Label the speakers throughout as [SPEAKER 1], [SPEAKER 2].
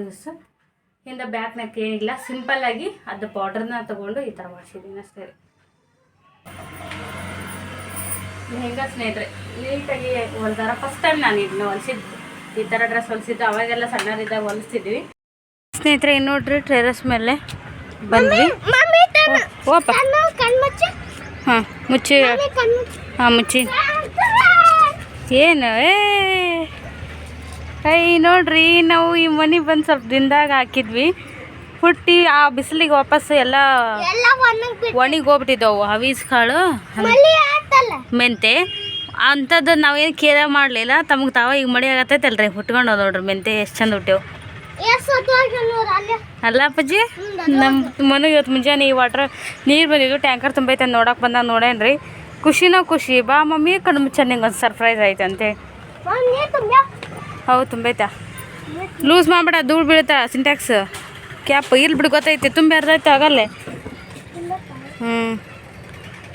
[SPEAKER 1] Use ಹಿಂದೆ back neck ಏನಿಲ್ಲ simple ಆಗಿ ಅದು ಬಾರ್ಡರ್ನ ತಗೊಂಡು ಈ ಥರ ಮಾಡಿಸಿದ್ದೀನಿ ಅಷ್ಟೇ. ಹೆಂಗೆ ಸ್ನೇಹಿತರೆ ನೀಟಾಗಿ ಹೊಲ್ದಾರ. ಫಸ್ಟ್ ಟೈಮ್ ನಾನು ಇದನ್ನ ಹೊಲಿಸಿದ್ದು. ಈ ಥರ ಡ್ರೆಸ್ ಹೊಲಿಸಿದ್ದು. ಅವಾಗೆಲ್ಲ ಸಣ್ಣರಿದ್ದಾಗ ಹೊಲಿಸ್ತಿದ್ವಿ. ಸ್ನೇಹಿತರೆ ಇನ್ನೋಡ್ರಿ ನೋಡ್ರಿ ಟೆರಸ್ ಮೇಲೆ ಬಂದ್ವಿ. ಓಪ ಹಾಂ ಮುಚ್ಚಿ. ಹಾಂ ಮುಚ್ಚಿ. ಏನು? ಏ ಐ ನೋಡ್ರಿ ನಾವು ಈ ಮನೆ ಬಂದು ಸ್ವಲ್ಪ ದಿನದಾಗ ಹಾಕಿದ್ವಿ. ಹುಟ್ಟಿ ಆ ಬಿಸಿಲಿಗೆ ವಾಪಸ್ ಎಲ್ಲ ಒಣಗಿ ಹೋಗ್ಬಿಟ್ಟಿದ್ದವು ಹವೀಸ್ ಕಾಳು ಮೆಂತೆ. ಅಂಥದ್ದು ನಾವೇನು ಕೇರ ಮಾಡಲಿಲ್ಲ ತಮಗೆ ತಾವ ಈಗ ಮಳೆ ಆಗತ್ತೈತಲ್ರಿ ಹುಟ್ಕೊಂಡು ನೋಡ್ರಿ ಮೆಂತೆ ಎಷ್ಟು ಚಂದ ಹುಟ್ಟೆವು ಅಲ್ಲ. ಅಪ್ಪಾಜಿ? ನಮ್ಮ ಮನೆಗೆ ಇವತ್ತು ಮುಂಜಾನೆ ಈ ವಾಟ್ರ್ ನೀರು ಬಂದಿದ್ದು ಟ್ಯಾಂಕರ್ ತುಂಬೈತೆ ನೋಡಕ್ಕೆ ಬಂದಾಗ ನೋಡೇನ್ರಿ. ಖುಷಿನೋ ಖುಷಿ ಬಾ ಮಮ್ಮಿ ಕಣ್ಣು ಚೆನ್ನಾಗಿ ನಿಂಗೆ ಒಂದು ಸರ್ಪ್ರೈಸ್ ಆಯ್ತಂತೆ ಅಂತೇಳಿ ಹೌದು, ತುಂಬೈತಾ. ಲೂಸ್ ಮಾಡ್ಬೇಡ, ಧೂಳು ಬೀಳುತ್ತಾ, ಸಿಂಟ್ಯಾಕ್ಸ್. ಕ್ಯಾಪ್, ಇಲ್ಲಿ ಬಿಡು, ಗೊತ್ತೈತಿ, ತುಂಬಿ ಅರ್ಧೈತೆ ಆಗಲ್ಲೇ. ಹ್ಞೂ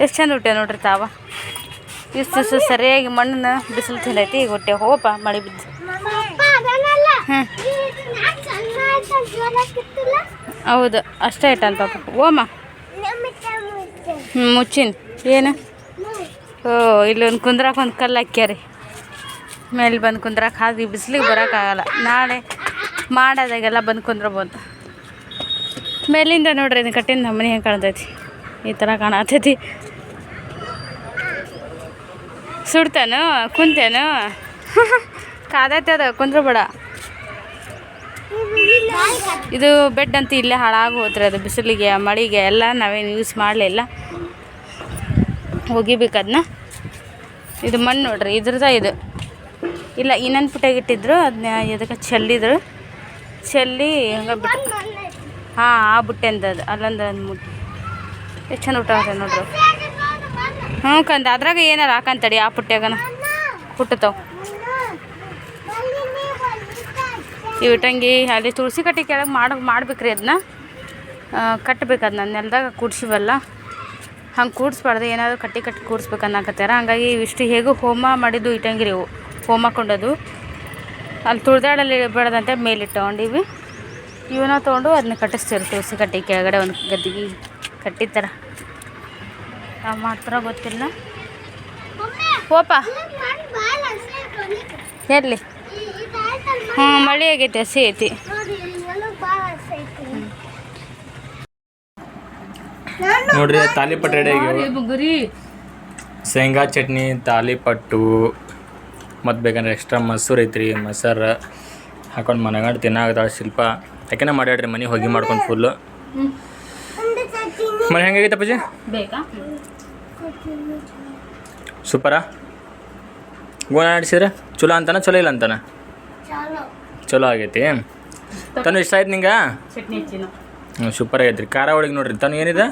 [SPEAKER 1] ಎಷ್ಟು ಚಂದ ಹುಟ್ಟೆ ನೋಡ್ರಿ ತಾವ. ಇಷ್ಟು ಸರಿಯಾಗಿ ಮಣ್ಣನ್ನ ಬಿಸಿಲು ತಿಂದೈತಿ ಈಗ ಹೊಟ್ಟೆ. ಹೋಪ ಮಳೆ ಬಿದ್ದು. ಹ್ಞೂ ಹೌದು, ಅಷ್ಟೇ ಐಟ ಅಂತ ಓಮ ಹ್ಞೂ ಮುಚ್ಚಿನ. ಏನು? ಓ, ಇಲ್ಲೊಂದು ಕುಂದ್ರಾಕ ಒಂದು ಕಲ್ಲು ಹಾಕ್ಯಾರಿ. ಮೇಲೆ ಬಂದು ಕುಂದ್ರಕ್ಕೆ ಹಾಕಿ ಬಿಸಿಲಿಗೆ ಬರೋಕ್ಕಾಗಲ್ಲ ನಾಳೆ ಮಾಡೋದಾಗೆಲ್ಲ ಬಂದು ಕುಂದ್ರಬೋದು. ಮೇಲಿಂದ ನೋಡ್ರಿ ಇದು ಕಟ್ಟಿನ ನಮ್ಮನೆ ಹೆಂಗೆ ಕಾಣ್ತೈತಿ. ಈ ಥರ ಕಾಣತೈತಿ. ಸುಡ್ತಾನು, ಕುಂತೇನು. ಕಾದೈತೆ ಅದು, ಕುಂದ್ರಬೇಡ. ಇದು ಬೆಡ್ ಅಂತ ಇಲ್ಲೇ ಹಾಳಾಗಿ ಹೋತ್ರಿ ಅದು ಬಿಸಿಲಿಗೆ, ಮಳೆಗೆ ಎಲ್ಲ ನಾವೇನು ಯೂಸ್ ಮಾಡಲಿಲ್ಲ. ಒಗಿಬೇಕು ಅದನ್ನ ಇದು ಮಣ್ಣು ನೋಡ್ರಿ ಇದ್ರದ ಇದು. ಇಲ್ಲ, ಇನ್ನೊಂದು ಪುಟ್ಯಾಗ ಇಟ್ಟಿದ್ರು ಅದನ್ನ ಎದಕ್ಕೆ ಚೆಲ್ಲಿದ್ರು. ಚೆಲ್ಲಿ ಹಂಗೆ ಬಿಟ್ಟು ಹಾಂ, ಆ ಬುಟ್ಟೆ ಅದು, ಅಲ್ಲೊಂದು ಒಂದು ಮುಟ್ಟಿ ಎಷ್ಟು ಚೆಂದ ಊಟ ಆಗ್ತದೆ ನೋಡ್ರಿ. ಹ್ಞೂ ಕಂದ, ಅದ್ರಾಗ ಏನಾರ ಹಾಕಂತಡಿ ಆ ಪುಟ್ಟ್ಯಾಗನ ಹುಟ್ಟತಾವ ಇವು ಇಟ್ಟಂಗಿ, ಅಲ್ಲಿ ತುಳಸಿ ಕಟ್ಟಿ ಕೆಳಗೆ ಮಾಡಿ, ಮಾಡ್ಬೇಕ್ರಿ ಅದನ್ನ ಕಟ್ಟಬೇಕು ಅದನ್ನ ನೆಲದಾಗ ಕೂಡ್ಸಿವಲ್ಲ. ಹಂಗೆ ಕೂಡಿಸ್ಬಾರ್ದು, ಏನಾದರೂ ಕಟ್ಟಿ ಕಟ್ಟಿ ಕೂಡಿಸ್ಬೇಕು ಅನ್ನಕತ್ತಾರ ಹಂಗಾಗಿ ಇವಿಷ್ಟು ಹೇಗೂ ಹೋಮ ಮಾಡಿದ್ದು ಇಟ್ಟಂಗಿರಿ ಇವು. ಹೋಮ ಹಾಕೊಂಡದು. ಅಲ್ಲಿ ತುಳಿದಾಡಲ್ಲಿ ಬೆಳೆದಂತೆ ಮೇಲಿಟ್ಟು ತೊಗೊಂಡಿವಿ ಇವನ ತೊಗೊಂಡು ಅದನ್ನ ಕಟ್ಟಿಸ್ತೀವಿ ತುಳಸಿ ಕಟ್ಟಿ ಕೆಳಗಡೆ ಒಂದು ಗದ್ದಿಗೆ ಥರ ನಾವು ಮಾತ್ರ ಗೊತ್ತಿಲ್ಲ. ಓಪ ಎಲ್ಲಿ ಹ್ಞೂ ಮಳೆ ಆಗೈತೆ ಹಸಿ ಐತಿ
[SPEAKER 2] ನೋಡ್ರಿ ತಾಲಿಪಟ್ಟು ರೆಡಿ ಶೇಂಗಾ ಚಟ್ನಿ ತಾಲಿಪಟ್ಟು. ಮತ್ತು ಬೇಕಂದ್ರೆ ಎಕ್ಸ್ಟ್ರಾ ಮೊಸರು ಐತ್ರಿ ಮೊಸರು ಹಾಕೊಂಡು ಮನಗಂಡು ತಿನ್ನಾಗದ ಶಿಲ್ಪ. ಯಾಕೆನ ಮಾಡ್ಯಾಡ್ರಿ ಮನೆ ಹೋಗಿ ಮಾಡ್ಕೊಂಡು ಫುಲ್ಲು ಮನೆ ಹೆಂಗಾಗೈತೆ ಅಪ್ಪಾಜಿ?
[SPEAKER 1] ಬೇಕಾ?
[SPEAKER 2] ಸೂಪರಾ. ಗೋಣ ಆಡಿಸಿದ್ರೆ? ಚಲೋ ಅಂತಾನ ಚಲೋ ಇಲ್ಲ ಅಂತಾನ? ಚಲೋ. ಆಗೈತಿ. ತನು ಇಷ್ಟ ಆಯ್ತು ನಿಂಗೆ? ಹ್ಞೂ ಸೂಪರ್ ಆಗೈತ್ರಿ. ಖಾರ ಒಳಗೆ ನೋಡ್ರಿ. ತನು ಏನಿದೆ?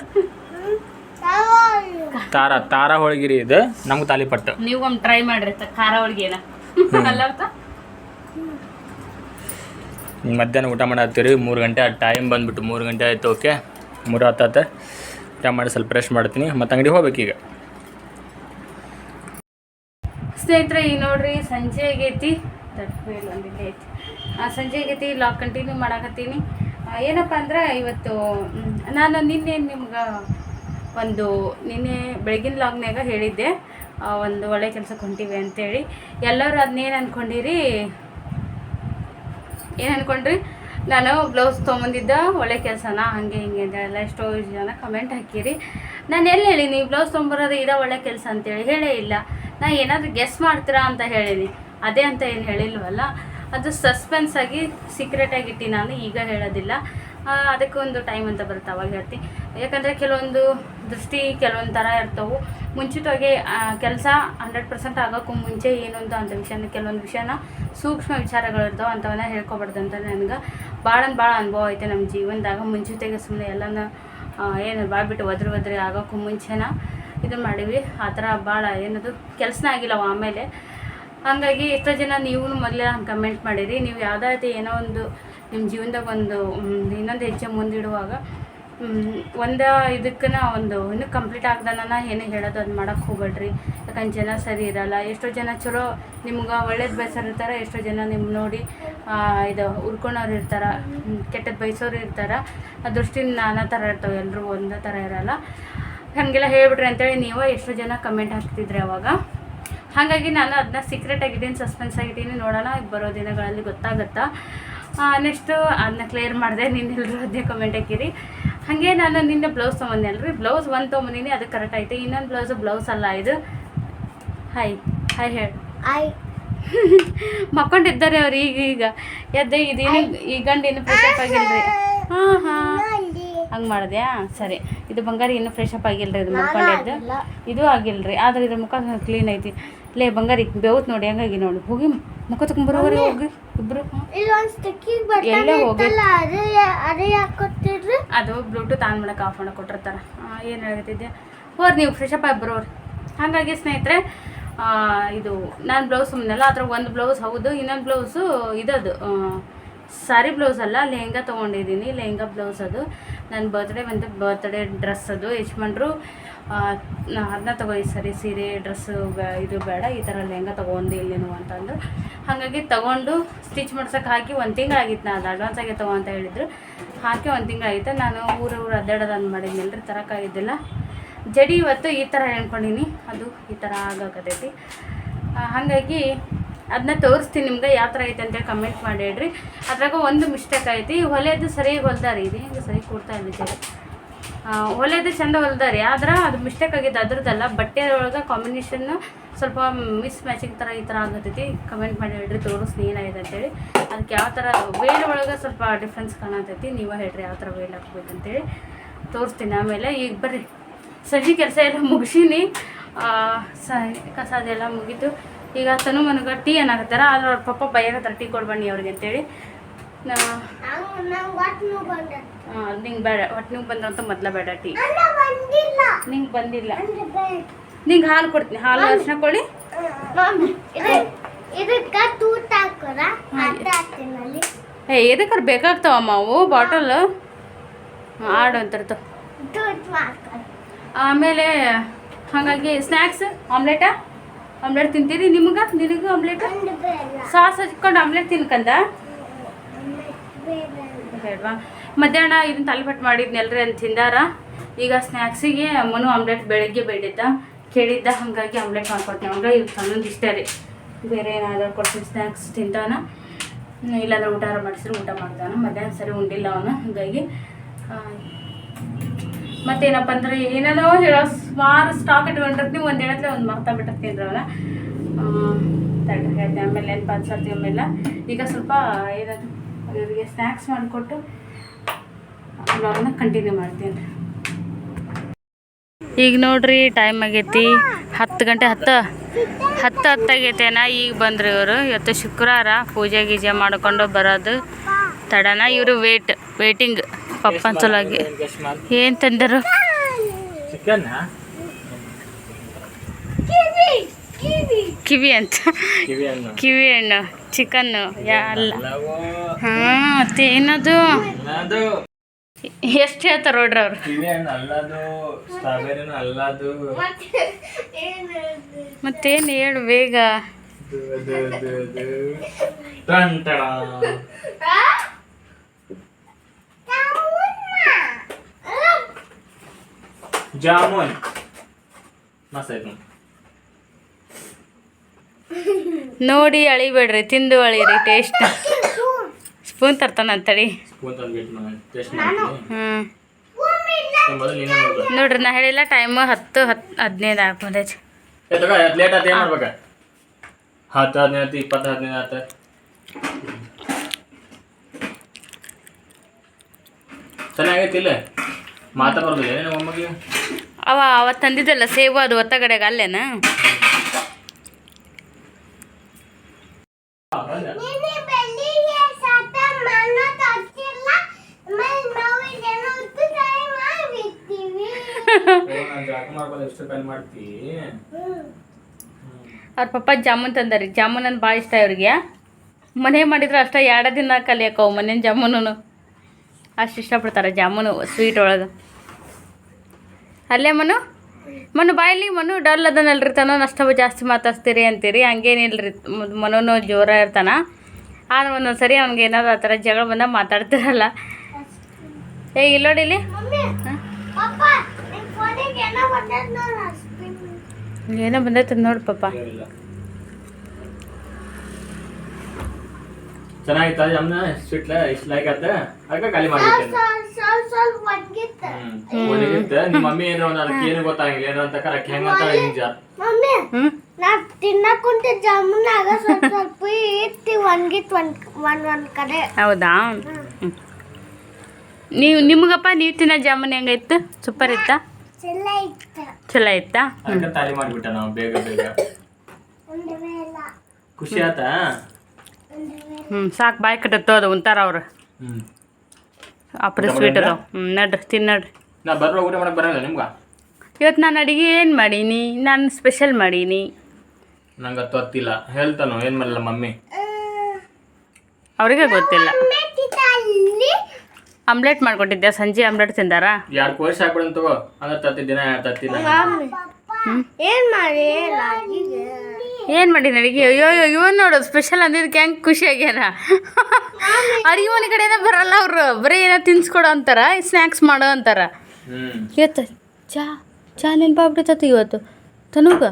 [SPEAKER 2] ತಾರ ತಾರ ಹೋಳಿಗೆ ಇದು. ನಮ್ಗೆ ತಾಲಿಪಟ್ಟು
[SPEAKER 1] ನೀವು ಒಮ್ಮೆ ಟ್ರೈ ಮಾಡ್ರಿ ಖಾರ ಹೋಳಿಗೆನ ಅಲ್ಲ?
[SPEAKER 2] ಮಧ್ಯಾಹ್ನ ಊಟ ಮಾಡತ್ತೀರಿ ಮೂರು ಗಂಟೆ ಟೈಮ್ ಬಂದ್ಬಿಟ್ಟು ಮೂರು ಗಂಟೆ ಆಯಿತು ಓಕೆ ಮೂರು ಹತ್ತಾತ ಊಟ ಮಾಡಿ ಸ್ವಲ್ಪ ರೆಸ್ಟ್ ಮಾಡ್ತೀನಿ. ಮತ್ತು ಅಂಗಡಿ ಹೋಗ್ಬೇಕೀಗ
[SPEAKER 1] ಸ್ನೇಹಿತರೆ ಈಗ ನೋಡ್ರಿ ಸಂಜೆ ಆಗೈತಿ. ಐತಿ. ಆ ಸಂಜೆ ಆಗೈತಿ ಲಾಕ್ ಕಂಟಿನ್ಯೂ ಮಾಡಾಕತ್ತೀನಿ. ಆ, ಏನಪ್ಪ ಅಂದ್ರೆ ಇವತ್ತು ಮ್, ನಾನು ನಿನ್ನೆ ನಿಮ್ಗೆ ಒಂದು ನಿನ್ನೆ ಬೆಳಗಿನ ಲಾಗ್ನಾಗ ಹೇಳಿದ್ದೆ ಒಂದು ಒಳ್ಳೆ ಕೆಲಸಕ್ಕೆ ಹೊಂಟೀವಿ ಅಂತೇಳಿ. ಎಲ್ಲರೂ ಅದನ್ನೇನು ಅಂದ್ಕೊಂಡಿರಿ ಏನು ಅಂದ್ಕೊಂಡ್ರಿ ನಾನು ಬ್ಲೌಸ್ ತೊಗೊಂಬಂದಿದ್ದ, ಒಳ್ಳೆ ಕೆಲಸನ, ಹಾಗೆ ಹಿಂಗೆ ಅಂತ ಎಲ್ಲ ಎಷ್ಟೋ ಜನ ಕಮೆಂಟ್ ಹಾಕಿರಿ. ನಾನು ಎಲ್ಲಿ ಹೇಳಿ, ನೀವು ಬ್ಲೌಸ್ ತೊಗೊಂಬರೋದು ಇದ ಒಳ್ಳೆ ಕೆಲಸ ಅಂತೇಳಿ ಹೇಳೇ ಇಲ್ಲ. ನಾ ಏನಾದರೂ ಗೆಸ್ ಮಾಡ್ತೀರಾ ಅಂತ ಹೇಳೀನಿ. ಅದೇ ಅಂತ ಏನು ಹೇಳಿಲ್ವಲ್ಲ, ಅದು ಸಸ್ಪೆನ್ಸ್ ಆಗಿ ಸೀಕ್ರೆಟಾಗಿ ಇಟ್ಟು ನಾನು, ಈಗ ಹೇಳೋದಿಲ್ಲ. ಅದಕ್ಕೊಂದು ಟೈಮ್ ಅಂತ ಬರುತ್ತೆ ಅವಾಗ ಹೇಳ್ತೀನಿ ಯಾಕಂದರೆ ಕೆಲವೊಂದು ದೃಷ್ಟಿ ಕೆಲವೊಂದು ಥರ ಇರ್ತವೆ. ಮುಂಚಿತವಾಗಿ ಕೆಲಸ ಹಂಡ್ರೆಡ್ ಪರ್ಸೆಂಟ್ ಆಗೋಕ್ಕೂ ಮುಂಚೆ ಏನು ಅಂತ ಅಂಥ ವಿಷಯನ ಕೆಲವೊಂದು ವಿಷಯನ ಸೂಕ್ಷ್ಮ ವಿಚಾರಗಳಿರ್ತಾವೆ ಅಂಥವನ್ನ ಹೇಳ್ಕೊಬಾರ್ದು ಅಂತ ನನಗೆ ಭಾಳ ಭಾಳ ಅನುಭವ ಐತೆ ನಮ್ಮ ಜೀವನದಾಗ. ಮುಂಚಿತೆಗೆ ಸುಮ್ಮನೆ ಎಲ್ಲನ ಏನು ಬಾಳ್ಬಿಟ್ಟು ಒದ್ರೆ ಒದ್ರಿ ಆಗೋಕ್ಕೂ ಮುಂಚೆನ ಇದು ಮಾಡೀವಿ. ಆ ಥರ ಭಾಳ ಏನದು ಕೆಲಸನ ಆಗಿಲ್ಲವ ಆಮೇಲೆ. ಹಾಗಾಗಿ ಎಷ್ಟೋ ಜನ ನೀವು ಮೊದಲೇ ಕಮೆಂಟ್ ಮಾಡಿರಿ. ನೀವು ಯಾವುದಾದ್ರು ಏನೋ ಒಂದು ನಿಮ್ಮ ಜೀವನದಾಗ ಒಂದು ಇನ್ನೊಂದು ಹೆಜ್ಜೆ ಮುಂದಿಡುವಾಗ ಒಂದು ಇದಕ್ಕನ ಒಂದು ಇನ್ನೂ ಕಂಪ್ಲೀಟ್ ಆಗ್ದಾನ ಏನು ಹೇಳೋದು ಅದು ಮಾಡೋಕ್ಕೆ ಹೋಗ್ಬೇಡ್ರಿ. ಯಾಕಂದ್ರೆ ಜನ ಸರಿ ಇರಲ್ಲ. ಎಷ್ಟೋ ಜನ ಚಲೋ ನಿಮ್ಗೆ ಒಳ್ಳೇದು ಬಯಸೋರು ಎಷ್ಟೋ ಜನ ನಿಮ್ಮ ನೋಡಿ ಇದು ಉರ್ಕೊಳೋರು ಇರ್ತಾರೆ ಕೆಟ್ಟದ್ದು ಬಯಸೋರು ಇರ್ತಾರೆ. ದೃಷ್ಟಿನ ನಾನಾ ಥರ ಇರ್ತವೆ ಎಲ್ಲರೂ ಒಂದೇ ಥರ ಇರಲ್ಲ. ಹಾಗೆಲ್ಲ ಹೇಳ್ಬಿಟ್ರಿ ಅಂತೇಳಿ ನೀವು ಎಷ್ಟೋ ಜನ ಕಮೆಂಟ್ ಹಾಕ್ತಿದ್ರಿ ಅವಾಗ. ಹಾಗಾಗಿ ನಾನು ಅದನ್ನ ಸೀಕ್ರೆಟ್ ಆಗಿದ್ದೀನಿ ಸಸ್ಪೆನ್ಸ್ ಆಗಿದ್ದೀನಿ ನೋಡೋಣ ಬರೋ ದಿನಗಳಲ್ಲಿ ಗೊತ್ತಾಗುತ್ತಾ. ನೆಕ್ಸ್ಟು ಅದನ್ನ ಕ್ಲಿಯರ್ ಮಾಡಿದೆ, ನೀನು ಎಲ್ಲರೂ ಅದೇ ಕಮೆಂಟ್ ಹಾಕಿರಿ. ಹಾಗೆ ನಾನು ನಿನ್ನೆ ಬ್ಲೌಸ್ ತೊಗೊಂಡೆ ಅಲ್ರಿ? ಬ್ಲೌಸ್ ಒಂದು ತೊಗೊಂಬಂದಿನಿ ಅದು ಕರೆಕ್ಟ್ ಆಯ್ತು ಇನ್ನೊಂದು ಬ್ಲೌಸ್ ಬ್ಲೌಸ್ ಅಲ್ಲ ಇದು. ಹಾಯ್ ಹಾಯ್ ಹೇಳಿ.
[SPEAKER 3] ಹಾಯ್
[SPEAKER 1] ಮಕ್ಕೊಂಡಿದ್ದಾರೆ ಅವ್ರು ಈಗ ಈಗ. ಎದ್ದೆ ಇದೇನು ಈ ಗಂಡು ಇನ್ನು ಫ್ರೆಶ್ ಅಪ್ ಆಗಿಲ್ರಿ. ಹಾಂ ಹಾಂ. ಹಂಗೆ ಮಾಡಿದ್ಯಾ? ಸರಿ. ಇದು ಬಂಗಾರ ಇನ್ನು ಫ್ರೆಶ್ ಅಪ್ ಆಗಿಲ್ರಿ ಇದು ಮಕ್ಕೊಂಡಿದ್ದು ಇದು ಆಗಿಲ್ರಿ. ಆದ್ರೆ ಇದ್ರ ಮುಖ ಕ್ಲೀನ್ ಐತಿ. ಲೇ ಬಂಗಾರಿ ಬೇವತ್ ನೋಡಿ ಹಂಗಾಗಿ ನೋಡಿ. ಹೋಗಿ ಮುಖ ತಗೊಂಬರೋವರೆ ಹೋಗಿ. ಇಬ್ರು
[SPEAKER 3] ಇಲ್ಲೊಂದು
[SPEAKER 1] ಎಲ್ಲೇ
[SPEAKER 3] ಬಟನ್
[SPEAKER 1] ಹೋಗಿ.
[SPEAKER 3] ಇತ್ತಲ್ಲ ಅದೇ ಅದೇ ಹಾಕೊತಿರ್ರಿ
[SPEAKER 1] ಅದು ಬ್ಲೂಟೂತ್ ಆನ್ ಮಾಡಕ್ಕೆ ಆಫ್ ಮಾಡಕ್ಕೆ ಕೊಟ್ಟಿರ್ತಾರೆ. ಏನು ಹೇಳ್ತಿದ್ದೆ ಹೋರ್ ನೀವು ಫ್ರೆಶ್ ಅಪ್ ಬರೋರು ಹಾಗಾಗಿ ಸ್ನೇಹಿತರೆ ಆ, ಇದು ನಾನು ಬ್ಲೌಸ್ ಸುಮ್ಮನೆಲ್ಲ ಅದ್ರ ಒಂದು ಬ್ಲೌಸ್ ಹೌದು ಇನ್ನೊಂದು ಬ್ಲೌಸು ಇದದು. ಆ, ಸಾರಿ ಬ್ಲೌಸ್ ಅಲ್ಲ ಲೆಹಂಗಾ ತೊಗೊಂಡಿದ್ದೀನಿ ಲೆಹಂಗಾ ಬ್ಲೌಸ್ ಅದು. ನನ್ನ ಬರ್ತ್ಡೇ ಬಂದು ಬರ್ತ್ಡೇ ಡ್ರೆಸ್ ಅದು ಯಜಮಾನ್ರು ಅದನ್ನ ತಗೋ ಈ ಸರಿ ಸೀರೆ ಡ್ರೆಸ್ಸು ಇದು ಬೇಡ, ಈ ಥರ ಲೆಂಗ ತೊಗೊಂಡು ಇಲ್ಲೇನು ಅಂತಂದು ಹಾಗಾಗಿ ತೊಗೊಂಡು ಸ್ಟಿಚ್ ಮಾಡ್ಸೋಕೆ ಹಾಕಿ ಒಂದು ತಿಂಗಳಾಗಿತ್ತು ನಾನು ಅಡ್ವಾನ್ಸ್ ಆಗಿ ತಗೋ ಅಂತ ಹೇಳಿದ್ರು. ಹಾಕಿ ಒಂದು ತಿಂಗಳಾಗಿತ್ತು ನಾನು ಊರು ಊರು ಅಡ್ಡಾಡೋದನ್ನು ಮಾಡಿದ್ನಲ್ರಿ ತರೋಕ್ಕಾಗಿದ್ದಿಲ್ಲ ಜಡಿ ಇವತ್ತು ಈ ಥರ ಹೇಳ್ಕೊಂಡಿನಿ, ಅದು ಈ ಥರ ಆಗಾಕತೈತಿ ಹಾಗಾಗಿ ಅದನ್ನ ತೋರಿಸ್ತೀನಿ ನಿಮ್ಗೆ ಯಾವ ಥರ ಐತೆ ಅಂತೇಳಿ ಕಮೆಂಟ್ ಮಾಡಿ ಹೇಳ್ರಿ. ಅದ್ರಾಗ ಒಂದು ಮಿಸ್ಟೇಕ್ ಐತಿ, ಹೊಲೆಯದು ಸರಿಯಾಗಿ ಹೊಲ್ದಾರಿ, ಇದು ಹಿಂಗೆ ಸರಿ ಕೊಡ್ತಾ ಜಡಿ. ಹೊಲೆದು ಚಂದ ಹೊಲ್ದಾರಿ. ಆದ್ರೆ ಅದು ಮಿಸ್ಟೇಕ್ ಆಗಿದೆ ಅದ್ರದ್ದಲ್ಲ. ಬಟ್ಟೆ ಒಳಗೆ ಕಾಂಬಿನೇಷನ್ ಸ್ವಲ್ಪ ಮಿಸ್ ಮ್ಯಾಚಿಂಗ್ ಥರ ಈ ಥರ ಆಗತ್ತೈತಿ ಕಮೆಂಟ್ ಮಾಡಿ ಹೇಳ್ರಿ ತೋರಿಸ್ನಿ ಏನಾಗಿದೆ ಅಂತೇಳಿ. ಅದಕ್ಕೆ ಯಾವ ಥರ ವೇಲ್ ಒಳಗೆ ಸ್ವಲ್ಪ ಡಿಫ್ರೆನ್ಸ್ ಕಾಣತೈತಿ. ನೀವೇ ಹೇಳ್ರಿ ಯಾವ ಥರ ವೇಲ್ ಹಾಕ್ಬೇಕಂತೇಳಿ ತೋರಿಸ್ತೀನಿ ಆಮೇಲೆ ಈಗ ಬರ್ರಿ. ಸಜಿ ಕೆಲಸ ಎಲ್ಲ ಮುಗಿಸೀನಿ. ಸ ಕಸ ಅದೆಲ್ಲ ಮುಗೀತು. ಈಗ ತನು ಮನಗ ಟೀ ಏನಾಗತ್ತಾರ? ಆದ್ರೆ ಅವ್ರ ಪಪ್ಪ ಬೈಯಾಗತ್ತಾರ ಟೀ ಕೊಡ್ಬಣ್ಣಿ ಅವ್ರಿಗೆ ಅಂತೇಳಿ.
[SPEAKER 3] ನಂಗೆ
[SPEAKER 1] ಬೇಡ ಒಟ್ಟು ನಿಂಗೆ ಬಂದ್ರಂತ ಮೊದ್ಲ ಬೇಡ ಟೀ. ನಿಂಗೆ ಬಂದಿಲ್ಲ. ನಿಂಗೆ ಹಾಲು ಕೊಡ್ತೀನಿ ಹಾಲು ಅರ್ಶನ ಕೊಡಿ ಏ ಎದಕ್ಕಾರ ಬೇಕಾಗ್ತಾವಮ್ಮ ಅವು ಬಾಟಲ್? ಆಡು ಅಂತಿರ್ತಾವ
[SPEAKER 3] ತೂತ್
[SPEAKER 1] ಆಮೇಲೆ ಹಾಗಾಗಿ ಸ್ನ್ಯಾಕ್ಸ್ ಆಮ್ಲೆಟಾ ಆಮ್ಲೆಟ್ ತಿಂತೀರಿ ನಿಮ್ಗೆ? ನಿನಗೂ ಆಮ್ಲೆಟ್ ಸಾಸ್ ಹಚ್ಕೊಂಡು ಆಮ್ಲೆಟ್ ತಿನ್ಕಂದ?
[SPEAKER 3] ಬೇಡ
[SPEAKER 1] ಬೇಡವಾ? ಮಧ್ಯಾಹ್ನ ಇದನ್ನ ತಲೆಪಟ್ಟು ಮಾಡಿದ್ನೆಲ್ರಿ ಅಂತ ತಿಂದಾರ. ಈಗ ಸ್ನ್ಯಾಕ್ಸಿಗೆ ಮನು ಆಮ್ಲೆಟ್ ಬೆಳಗ್ಗೆ ಬೇಡಿದ್ದ. ಕೇಳಿದ್ದ, ಹಾಗಾಗಿ ಆಮ್ಲೆಟ್ ಮಾಡ್ಕೊಡ್ತೀನಿ ಅವಾಗ ಇವ್ ತನ್ನೊಂದು ಇಷ್ಟ ರೀ. ಬೇರೆ ಏನಾದರೂ ಕೊಡ್ತೀನಿ ಸ್ನ್ಯಾಕ್ಸ್ ತಿಂತಾನ. ಇಲ್ಲಾಂದ್ರೆ ಊಟ ಮಾಡಿಸಿದ್ರೆ ಊಟ ಮಾಡ್ತಾನ. ಮಧ್ಯಾಹ್ನ ಸರಿ ಉಂಡಿಲ್ಲ ಅವನು, ಹಾಗಾಗಿ ಮತ್ತೇನಪ್ಪ ಅಂದ್ರೆ ಏನೇನೋ ಹೇಳೋ ಸುಮಾರು ಸ್ಟಾಕ್ ಇಟ್ಕೊಂಡಿರ್ತೀನಿ ಒಂದು ಹೇಳತ್ಲೆ ಒಂದು ಮರ್ತಾ ಬಿಟ್ಟಿರ್ತೀನಿ ಅವನ ಹೇಳ್ತೀನಿ ಆಮೇಲೆ ಏನು ಹಚ್ಚಿರ್ತೀವಿ ಆಮೇಲೆ ಈಗ ಸ್ವಲ್ಪ ಏನದು ಇವರಿಗೆ ಸ್ನ್ಯಾಕ್ಸ್ ಮಾಡಿಕೊಟ್ಟು ವ್ಲಾಗ್ನ ಕಂಟಿನ್ಯೂ ಮಾಡ್ತೀನಿ. ಈಗ ನೋಡ್ರಿ ಟೈಮ್ ಆಗೈತಿ. ಹತ್ತು ಗಂಟೆ ಹತ್ತು ಹತ್ತು ಹತ್ತಾಗೈತೇನ ಈಗ ಬಂದ್ರಿ ಇವರು. ಇವತ್ತು ಶುಕ್ರವಾರ ಪೂಜೆ ಗೀಜೆ ಮಾಡ್ಕೊಂಡು ಬರೋದು. ತಡನ ಇವರು ವೇಟ್ ವೇಟಿಂಗ್ ಪಪ್ಪನ ಸಲುವಾಗಿ ಏನು ತಂದರು?
[SPEAKER 2] ಚಿಕನ್
[SPEAKER 3] ಕಿವಿ ಕಿವಿ
[SPEAKER 1] ಕಿವಿ ಅಂತ.
[SPEAKER 2] ಕಿವಿ ಹಣ್ಣು.
[SPEAKER 1] ಚಿಕನ್ ಹಣ್ಣು ಚಿಕನ್ನು ಯಾ ಅಲ್ಲ. ಹಾಂ ಮತ್ತೆ ಏನದು?
[SPEAKER 2] ಅದು
[SPEAKER 1] ಎಷ್ಟು ಹೇಳ್ತಾರ ನೋಡ್ರಿ ಅವ್ರು? ಮತ್ತೇನು ಹೇಳು ಬೇಗ.
[SPEAKER 2] ಜಾಮೂನ್. ಮಸ್ತ್. ನೋಡಿ
[SPEAKER 1] ಅಳಿಬೇಡ್ರಿ ತಿಂದು ಅಳಿರಿ ಟೇಸ್ಟ್ ಸ್ಪೂನ್ ತರ್ತಾನೆ
[SPEAKER 2] ನೋಡು
[SPEAKER 1] ನೋಡ್ರಿ ನಾ ಹೇಳಿಲ್ಲ ಟೈಮ್ ಹತ್ತು ಹತ್ತು ಹದಿನೈದು
[SPEAKER 2] ತಗೋ ಲೇಟ್ ಆಯ್ತು ಏನು ಮಾಡ್ಬೇಕ? ಹತ್ತು ಹದಿನೈದು ಆಯ್ತು ಇಪ್ಪತ್ತು ಹದಿನೈದು ಆಯ್ತು ಚೆನ್ನಾಗೈತಿ ಇಲ್ಲ? ಮಾತಾ
[SPEAKER 1] ಅವ ಅವತ್ತು ತಂದಿದ್ದಲ್ಲ ಸೇವು ಅದು ಒತ್ತಗಡೆಗೆ ಅಲ್ಲೇನ
[SPEAKER 3] ನೀನೆ ಬೆಳ್ಳಿಗೆ ಸತ ಮಣ್ಣ ತಟ್ಟಿಲ್ಲ ಆಮೇಲೆ ನಾವು ಇದನ್ನು ಉತ್ತು ಟ್ರೈ ಮಾಡಿರ್ತೀವಿ
[SPEAKER 2] ನಾನು ಜಾಕ ಮಾಡ್ಬೋದು ಎಷ್ಟು ಕಾಲ್ ಮಾಡ್ತಿ.
[SPEAKER 1] ಅವ್ರ ಪಪ್ಪ ಜಾಮೂನ್ ತಂದಾರಿ. ಜಾಮೂನ್ ಅಂದ್ರೆ ಭಾಳ ಇಷ್ಟ ಇವ್ರಿಗೆ. ಮನೆ ಮಾಡಿದ್ರೆ ಅಷ್ಟೇ ಎರಡು ದಿನ ಕಲಿಯಕ್ಕವು ಮನೆ ಜಾಮೂನು ಅಷ್ಟು ಇಷ್ಟಪಡ್ತಾರೆ ಜಾಮೂನು ಸ್ವೀಟ್ ಒಳಗೆ. ಅಲ್ಲೇ ಮನು? ಮನು ಬಾಯಲ್ಲಿ ಮನು. ಡಲ್ ಅದನ್ನಲ್ರಿ ತನ. ಅಷ್ಟ ಜಾಸ್ತಿ ಮಾತಾಡ್ತೀರಿ ಅಂತೀರಿ. ಹಂಗೇನಿಲ್ರಿ ಮನುನು ಜೋರ ಇರ್ತಾನ. ಆದ್ರೆ ಒಂದೊಂದು ಸರಿ ಅವ್ನಿಗೆ ಏನಾದ್ರು ಆ ಥರ ಜಗಳ ಬಂದಾಗ ಮಾತಾಡ್ತಿರಲ್ಲ. ಏ ಇಲ್ಲೋಡಿಲಿ ನೋಡಿ ಇಲ್ಲಿ
[SPEAKER 3] ಮಮ್ಮಿ ಪಪ್ಪ ನಿನ್ ಫೋನಿಗೆ ಏನೋ
[SPEAKER 1] ಬಂದೈತೆ ನೋಡಿ ಪಾಪ.
[SPEAKER 2] ಚೆನ್ನಾಗಿತ್ತ? ಜಮ್ನ ಸ್ವೀಟ್ ಇಷ್ಟ ಲೈಕ್ ಆತ? ಅದಕ್ಕೆ ಖಾಲಿ ಮಾಡ್ಬಿಟ್ಟೆ.
[SPEAKER 3] ಸ್ವಲ್ಪ ಸ್ವಲ್ಪ ಸ್ವಲ್ಪ ಒಣಗಿತ್ತ.
[SPEAKER 2] ನಿಮ್ಮ ಮಮ್ಮಿ ಏನೋ ಅದಕ್ಕೆ ಏನು ಗೊತ್ತಾಗಿಲ್ಲ. ಏನೋ ಅಂತ ಕರಕ್ಕೆ ಹೆಂಗ ಅಂತ ಹಿಂಗ
[SPEAKER 3] ಮಮ್ಮಿ
[SPEAKER 1] ಹ್ಞೂ
[SPEAKER 3] ನಾ ತಿನ್ನಕ್ ಕುಂತ ಜಾಮೂನಾಗ ಸ್ವಲ್ಪ ಸ್ವಲ್ಪ ಇತ್ತಿ ಒಣಗಿತ್ ಒಂದ್ ಒಂದ್ ಒಂದ್ ಕಡೆ.
[SPEAKER 1] ಹೌದಾ? ನೀವು ನಿಮಗಪ್ಪ ನೀವು ತಿನ್ನೋ ಜಾಮೂನ್ ಹೆಂಗಾಯ್ತು ಸೂಪರ್ ಇತ್ತ? ಚಲೋ ಇತ್ತಾ.
[SPEAKER 2] ಅದಕ್ಕೆ ತಾಲಿ ಮಾಡಿಬಿಟ್ಟ ನಾವು ಬೇಗ ಬೇಗ. ಖುಷಿ ಆತಾ?
[SPEAKER 1] ಹ್ಞೂ ಸಾಕು ಬಾಯಿ ಕಟ್ಟತ್ತೋ ಅದು ಉಂತಾರ ಅವ್ರು.
[SPEAKER 2] ಹ್ಞೂ
[SPEAKER 1] ಅಪ್ರ ಸ್ವೀಟ್ ಅದಾವ. ಹ್ಞೂ ನಡ್ರಿ ತಿನ್ನಡ್ರಿ
[SPEAKER 2] ನಾ ಬರೋ ಊಟ ಮಾಡಕ್ಕೆ ಬರಲ್ಲ ನಿಮ್ಗೆ?
[SPEAKER 1] ಇವತ್ತು ನಾನು ಅಡುಗೆ ಏನು ಮಾಡೀನಿ? ನಾನು ಸ್ಪೆಷಲ್ ಮಾಡೀನಿ.
[SPEAKER 2] ನಂಗೆ ಅದು ಗೊತ್ತಿಲ್ಲ ಹೇಳ್ತಾನೋ ಏನು ಮಾಡಲ್ಲ ಮಮ್ಮಿ?
[SPEAKER 1] ಅವರಿಗೆ ಗೊತ್ತಿಲ್ಲ. ಆಮ್ಲೆಟ್ ಮಾಡ್ಕೊಟ್ಟಿದ್ದೆ ಸಂಜೆ ಆಮ್ಲೆಟ್ ತಿಂದಾರ?
[SPEAKER 2] ಯಾರು ಕೋರ್ಸ್ ತಗೋ. ಅಂದ್ರೆ ದಿನ ತತ್ತಿಲ್ಲ
[SPEAKER 3] ಏನ್ ಮಾಡಿ? ಲಾಗಿಗೆ
[SPEAKER 1] ಏನು ಮಾಡೀನಿ ಅಡುಗೆ? ಅಯ್ಯೋ ಅಯ್ಯೋ ಇವನ್ ನೋಡು ಸ್ಪೆಷಲ್ ಅಂದಿದ್ದಕ್ಕೆ ಹೆಂಗೆ ಖುಷಿ ಆಗ್ಯಾರ ಅಡುಗೆ ಮನೆ ಕಡೆನೇ ಬರಲ್ಲ ಅವರು. ಬರೀ ಏನೋ ತಿನ್ಸ್ಕೊಡು ಅಂತಾರ ಸ್ನ್ಯಾಕ್ಸ್ ಮಾಡೋ ಅಂತಾರ.
[SPEAKER 2] ಹ್ಮ್.
[SPEAKER 1] ಇವತ್ತು ಚಾ ಚಾ ನೆನಪಾಗ್ಬಿಟ್ಟೈತಿ ಇವತ್ತು. ತನಗ